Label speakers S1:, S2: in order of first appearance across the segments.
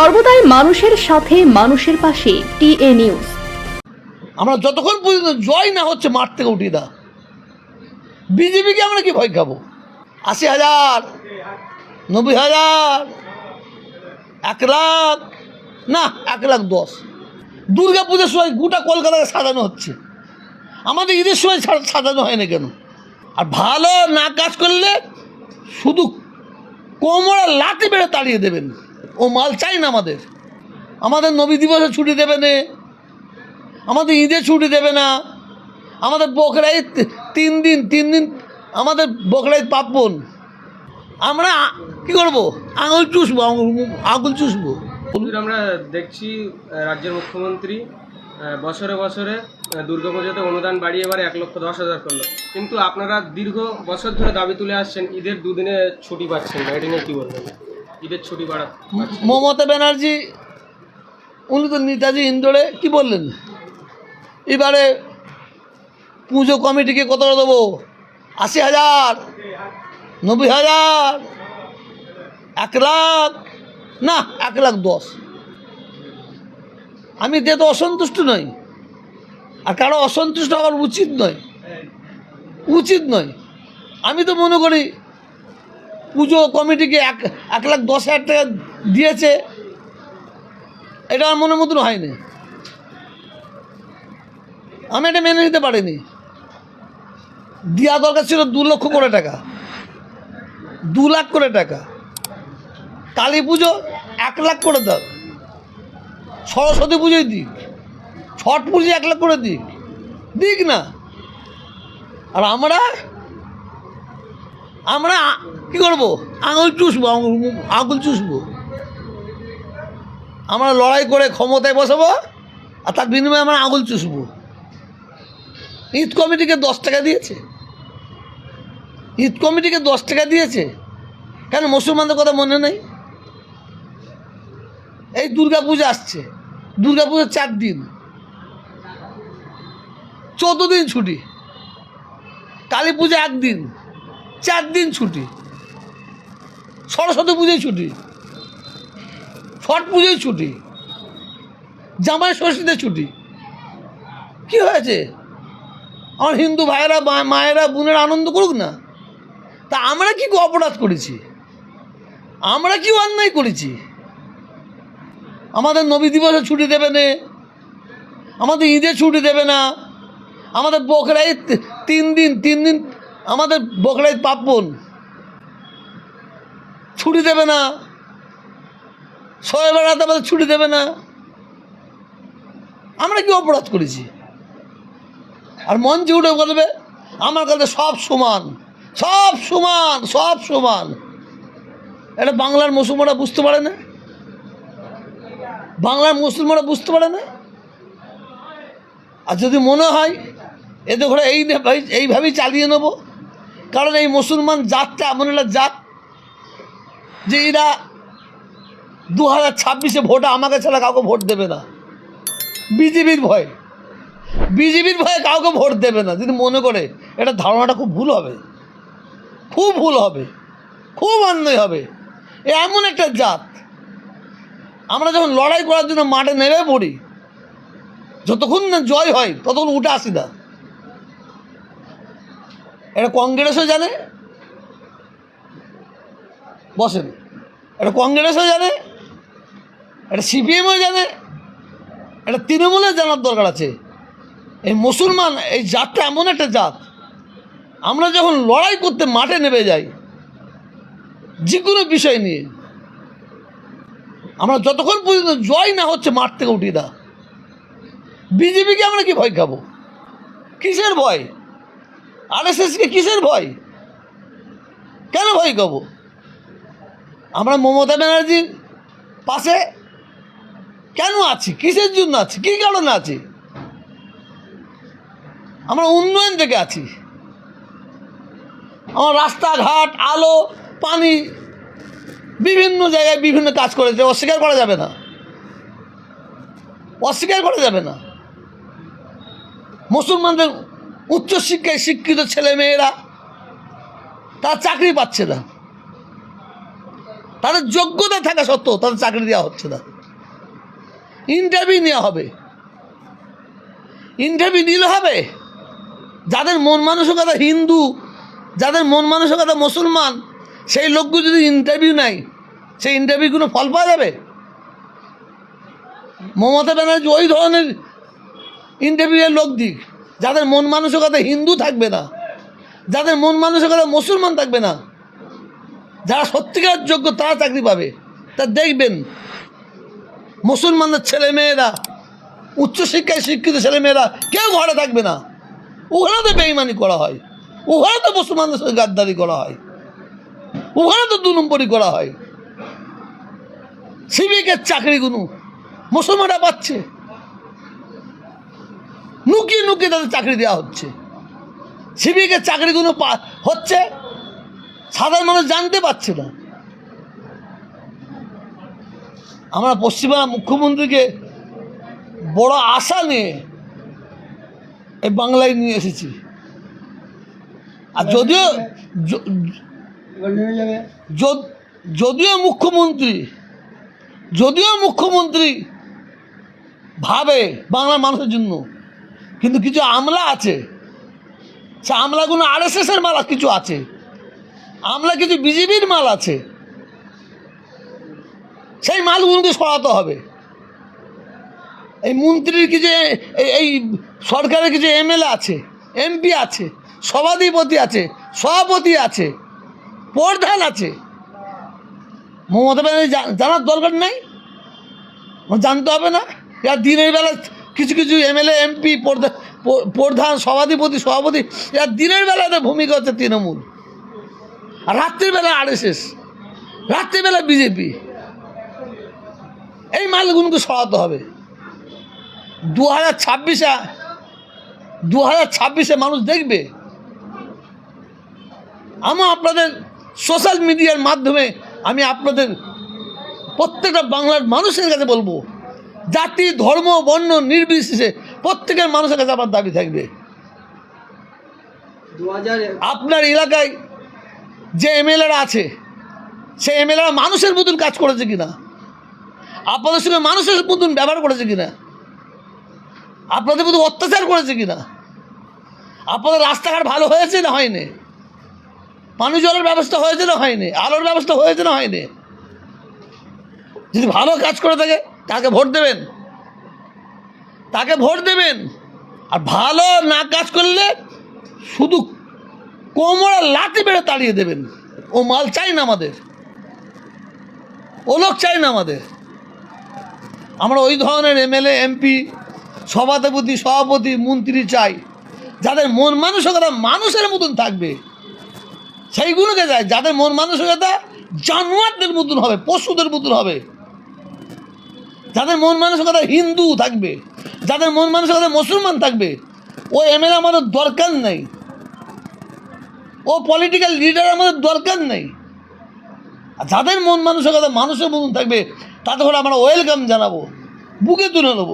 S1: সর্বদাই মানুষের সাথে, মানুষের পাশে, টিএ নিউজ।
S2: আমরা যতক্ষণ পর্যন্ত জয় না হচ্ছে, মাঠ থেকে উঠিয়ে দাও। বিজেপিকে আমরা কি ভয় খাব? আশি হাজার, নব্বই হাজার, এক লাখ, না, এক লাখ দশ। দুর্গা পুজোর সময় গোটা কলকাতাকে সাজানো হচ্ছে। আমাদের ঈদের সময় সাজানো হয় না কেন? আর ভালো না কাজ করলে শুধু কোমরা লাঠি বেড়ে তাড়িয়ে দেবেন। ও মাল চাই না আমাদের। আমাদের নবী দিবসে ছুটি দেবে না। আমাদের ঈদে ছুটি দেবে না। আমাদের বকরা ঈদ তিন দিন তিন দিন আমাদের বকরা ঈদ পার্বণ আমরা কি করব? আঙুল চুষবো আঙুল- চুষবো।
S3: আমরা দেখছি রাজ্যের মুখ্যমন্ত্রী বছরে বছরে আহ, দুর্গাপুজোতে অনুদান বাড়িয়ে এবার এক লক্ষ দশ হাজার করল। কিন্তু আপনারা দীর্ঘ বছর ধরে দাবি তুলে আসছেন ঈদের দুদিনে ছুটি পাচ্ছেন এটা নিয়ে কী বলবেন? ঈদের ছুটি বাড়া।
S2: মমতা ব্যানার্জি, উনি তো নেতাজি ইন্দোরে, কি বললেন? এবারে পুজো কমিটিকে কত দেবো? আশি হাজার? নব্বই হাজার? এক লাখ? না, এক লাখ দশ। আমি যে তো অসন্তুষ্ট নই। আর কারও অসন্তুষ্ট হওয়ার উচিত নয়। উচিত নয়। আমি তো মনে করি পুজো কমিটিকে এক এক লাখ দশ হাজার টাকা দিয়েছে। এটা আমার মনের মতন হয়নি। আমি এটা মেনে নিতে পারিনি। দেওয়া দরকার ছিল দু লক্ষ করে টাকা। দু লাখ করে টাকা। কালী পুজো এক লাখ করে দাও। সরস্বতী পুজোয় দিক। ছট পুজো এক লাখ করে দিক। দিক না। আর আমরা আমরা কি করব? আঙুল চুষবো, আঙুল আঙুল চুষবো। আমরা লড়াই করে ক্ষমতায় বসাবো আর তার বিনিময়ে আমরা আঙুল চুষবো। ঈদ কমিটিকে দশ টাকা দিয়েছে। ঈদ কমিটিকে দশ টাকা দিয়েছে। কেন মুসলমানদের কথা মনে নেই? এই দুর্গা পূজা আসছে। দুর্গা পুজোর চার দিন। চোদ্দ দিন ছুটি। কালী পূজা একদিন। চার দিন ছুটি। সরস্বতী পুজোয় ছুটি। ছট পুজোয় ছুটি। জামাই ষষ্ঠীতে ছুটি। কি হয়েছে? আমার হিন্দু ভাইয়েরা মায়েরা, বোনের আনন্দ করুক না। তা আমরা কি অপরাধ করেছি? আমরা কি অন্যায় করেছি? আমাদের নবী দিবসে ছুটি দেবে না। আমাদের ঈদে ছুটি দেবে না। আমাদের বকরা তিন দিন তিন দিন আমাদের বকরা ঈদ পার্বণ। ছুটি দেবে না। শয়ে বেড়াতে আমাদের ছুটি দেবে না। আমরা কি অপরাধ করেছি? আর মঞ্চে উঠে বলবে, আমার কাছে সব সমান সব সমান সব সমান। এটা বাংলার মুসলমানরা বুঝতে পারে না? বাংলার মুসলমানরা বুঝতে পারে না? আর যদি মনে হয় এদের ঘরে এই এইভাবেই চালিয়ে নেব। কারণ এই মুসলমান জাতটা এমন একটা জাত যে এরা দু হাজার ছাব্বিশে ভোটে আমাকে ছাড়া কাউকে ভোট দেবে না। বিজেপির ভয়। বিজেপির ভয়ে কাউকে ভোট দেবে না। যদি মনে করে এটা ধারণাটা খুব ভুল হবে। খুব ভুল হবে। খুব অন্যায় হবে। এ এমন একটা জাত। আমরা যখন লড়াই করার জন্য মাঠে নেমে পড়ি, যতক্ষণ না জয় হয়, ততক্ষণ উঠে আসি না। এটা কংগ্রেসও জানে বসেন। এটা কংগ্রেসও জানে, এটা সিপিএমও জানে, এটা তৃণমূলের জানার দরকার আছে। এই মুসলমান, এই জাতটা এমন একটা জাত, আমরা যখন লড়াই করতে মাঠে নেমে যাই যে কোনো বিষয় নিয়ে, আমরা যতক্ষণ পর্যন্ত জয় না হচ্ছে মাঠ থেকে উঠিয়ে দাও বিজেপিকে আমরা কি ভয় খাব? কিসের ভয়? আর এস আরএসএসকে কিসের ভয়? কেন ভয় খাব? আমরা মমতা ব্যানার্জির পাশে কেন আছি? কিসের জন্য আছি? কী কারণে আছি? আমরা উন্নয়ন থেকে আছি। আমার রাস্তাঘাট, আলো, পানি বিভিন্ন জায়গায় বিভিন্ন কাজ করেছে অস্বীকার করা যাবে না। অস্বীকার করা যাবে না। মুসলমানদের উচ্চশিক্ষায় শিক্ষিত ছেলে মেয়েরা তারা চাকরি পাচ্ছে না। তাদের যোগ্যতা থাকা সত্ত্বেও তাদের চাকরি দেওয়া হচ্ছে না। ইন্টারভিউ নেওয়া হবে। ইন্টারভিউ নিলে হবে। যাদের মন মানসিকতা হিন্দু, যাদের মন মানসিকতা মুসলমান, সেই লোকগুলো যদি ইন্টারভিউ নেয়, সেই ইন্টারভিউ কোনো ফল পাওয়া যাবে? মমতা ব্যানার্জি ওই ধরনের ইন্টারভিউয়ের লোক দিক। যাদের মন মানসিকতা হিন্দু থাকবে না, যাদের মন মানসিকতা মুসলমান থাকবে না যারা সত্যিকার যোগ্য, তারা চাকরি পাবে। তা দেখবেন, মুসলমানদের ছেলে মেয়েরা উচ্চশিক্ষায় শিক্ষিত ছেলে মেয়েরা কেউ ঘরে থাকবে না। ওখানে তো বেইমানি করা হয়। ওখানে তো মুসলমানদের সঙ্গে গাদ্দারি করা হয়। ওখানে তো দু নম্বরই করা হয়। সিভিকের চাকরিগুলো মুসলমানরা পাচ্ছে। নুকিয়ে নুকিয়ে তাদের চাকরি দেওয়া হচ্ছে। সিভিকের চাকরিগুলো হচ্ছে? সাধারণ মানুষ জানতে পারছে না। আমরা পশ্চিমবঙ্গ মুখ্যমন্ত্রীকে বড় আশা নিয়ে এই বাংলায় নিয়ে এসেছি। আর যদিও যদিও মুখ্যমন্ত্রী যদিও মুখ্যমন্ত্রী ভাবে বাংলার মানুষের জন্য কিন্তু কিছু আমলা আছে। সে আমলাগুলো আর এস এসের মালা কিছু আছে। আমলা কিছু বিজেপির মাল আছে। সেই মালগুলোকে সরাতে হবে। এই মন্ত্রীর কিছু এই- সরকারের কিছু এমএলএ আছে, এমপি আছে, সভাধিপতি আছে, সভাপতি আছে, প্রধান আছে। মমতা ব্যানার্জি জানার দরকার নাই? জানতে হবে না? এরা দিনের বেলা কিছু কিছু এমএলএ, এমপি প্রধান, সভাধিপতি, সভাপতি, এরা দিনের বেলা এদের ভূমিকা হচ্ছে তৃণমূল। রাত্রিবেলা আর এস এস রাত্রিবেলা বিজেপি এই মালগুলোকে সরাতে হবে। দু হাজার ছাব্বিশে দু হাজার ছাব্বিশে মানুষ দেখবে। আমি আপনাদের সোশ্যাল মিডিয়ার মাধ্যমে আমি আপনাদের প্রত্যেকটা বাংলার মানুষের কাছে বলব জাতি ধর্ম বর্ণ নির্বিশেষে প্রত্যেকের মানুষের কাছে আমার দাবি থাকবে। আপনার এলাকায় যে এমএলএরা আছে, সেই এমএলএরা মানুষের মতন কাজ করেছে কিনা? আপনাদের সঙ্গে মানুষের মতন ব্যবহার করেছে কিনা? আপনাদের মতো অত্যাচার করেছে কিনা? আপনাদের রাস্তাঘাট ভালো হয়েছে না হয়নি? পানি জলের ব্যবস্থা হয়েছে না হয়নি? আলোর ব্যবস্থা হয়েছে না হয়নি? যদি ভালো কাজ করে থাকে, তাকে ভোট দেবেন। তাকে ভোট দেবেন। আর ভালো না কাজ করলে শুধু কোমরে লাঠি বেড়ে তাড়িয়ে দেবেন। ও মাল চাই না আমাদের। ও লোক চাই না আমাদের। আমরা ওই ধরনের এমএলএ, এমপি সভাপতি সভাপতি, মন্ত্রী চাই। যাদের মন মানসিকতা মানুষের মতন থাকবে সেইগুলোকে চাই। যাদের মন মানসিকতা জানোয়ারদের মতন হবে, পশুদের মতন হবে। যাদের মন মানসিকতা হিন্দু থাকবে, যাদের মন মানসিকতা মুসলমান থাকবে, ও এমএলএ আমাদের দরকার নেই। ও পলিটিক্যাল লিডার আমাদের দরকার নেই। আর যাদের মন মানুষের মানসিকতা, মানুষের মতন থাকবে তাতে করে আমরা ওয়েলকাম জানাব, বুকে তুলে নেব।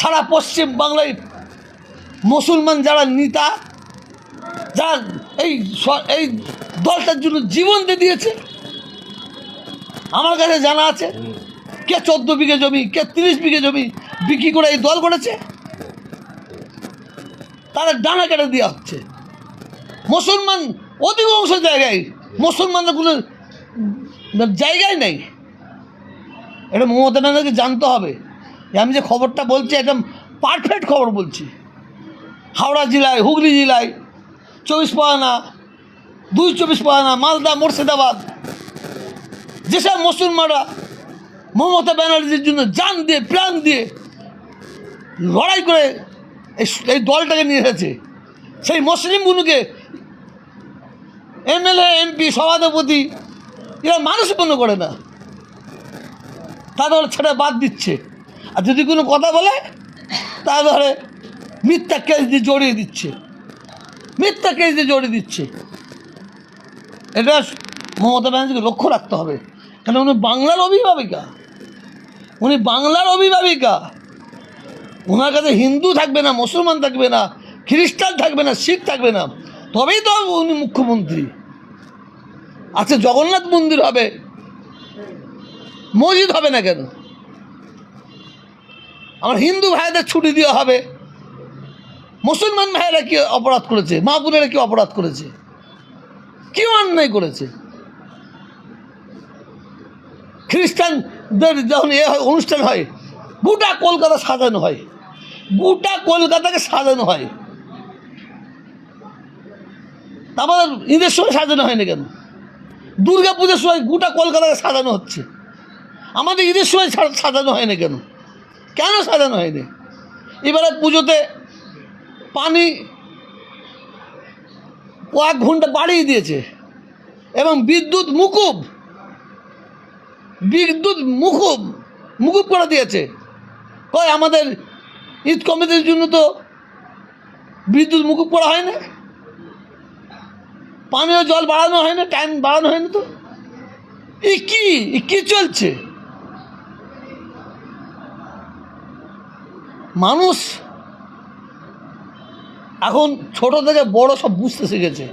S2: সারা পশ্চিম বাংলায় মুসলমান যারা নেতা, যারা এই এই দলটার জন্য জীবন দিয়ে দিয়েছে, আমার কাছে জানা আছে, কে চোদ্দ বিঘে জমি, কে তিরিশ বিঘে জমি বিক্রি করে এই দল করেছে তাদের ডানা কেটে দেওয়া হচ্ছে। মুসলমান অধিকাংশ জায়গায় মুসলমানদের কোনো জায়গায় নেই। এটা মমতা ব্যানার্জি জানতে হবে। আমি যে খবরটা বলছি, একদম পারফেক্ট খবর বলছি। হাওড়া জেলায়, হুগলি জেলায়, চব্বিশ পরগনা, দুই চব্বিশ পরগনা, মালদা, মুর্শিদাবাদ, যেসব মুসলমানরা মমতা ব্যানার্জির জন্য জান দিয়ে, প্রাণ দিয়ে লড়াই করে এই দলটাকে নিয়ে এসেছে, সেই মুসলিমগুলোকে এমএলএ, এমপি সভাপতি এরা মানুষ মনে করে না। তাদের ছেড়ে বাদ দিচ্ছে। আর যদি কোনো কথা বলে তা ধরে মিথ্যা কেস দিয়ে জড়িয়ে দিচ্ছে। মিথ্যা কেস দিয়ে জড়িয়ে দিচ্ছে। এটা মমতা ব্যানার্জিকে লক্ষ্য রাখতে হবে। কেন উনি বাংলার অভিভাবিকা? উনি বাংলার অভিভাবিকা। ওনার কাছে হিন্দু থাকবে না, মুসলমান থাকবে না, খ্রিস্টান থাকবে না, শিখ থাকবে না। তবেই তো উনি মুখ্যমন্ত্রী। আচ্ছা জগন্নাথ মন্দির হবে। মসজিদ হবে না কেন? আমার হিন্দু ভাইদের ছুটি দেওয়া হবে। মুসলমান ভাইয়েরা কি অপরাধ করেছে? মা বোনেরা কি অপরাধ করেছে? কেউ অন্যায় করেছে? খ্রিস্টানদের যখন এ হয়, অনুষ্ঠান হয়, গোটা কলকাতা সাজানো হয়। গোটা কলকাতাকে সাজানো হয়। আমাদের ঈদের সময় সাজানো হয়নি কেন? দুর্গা পুজোর সময় গোটা কলকাতাকে সাজানো হচ্ছে। আমাদের ঈদের সময় সাজানো হয়নি কেন? কেন সাজানো হয়নি? এবারে পুজোতে পানি কয়েক ঘণ্টা বাড়িয়ে দিয়েছে এবং বিদ্যুৎ মুকুব বিদ্যুৎ মুকুব মুকুব করে দিয়েছে। কয় আমাদের ঈদ কমিটির জন্য তো বিদ্যুৎ মুকুব করা হয় না পানীয় জল বাড়ানো হয় না টাইম বাড়ানো হয় না তো। এ কি? এ কি চলছে? মানুষ এখন ছোট থেকে বড় সব বুঝতে শিখেছে।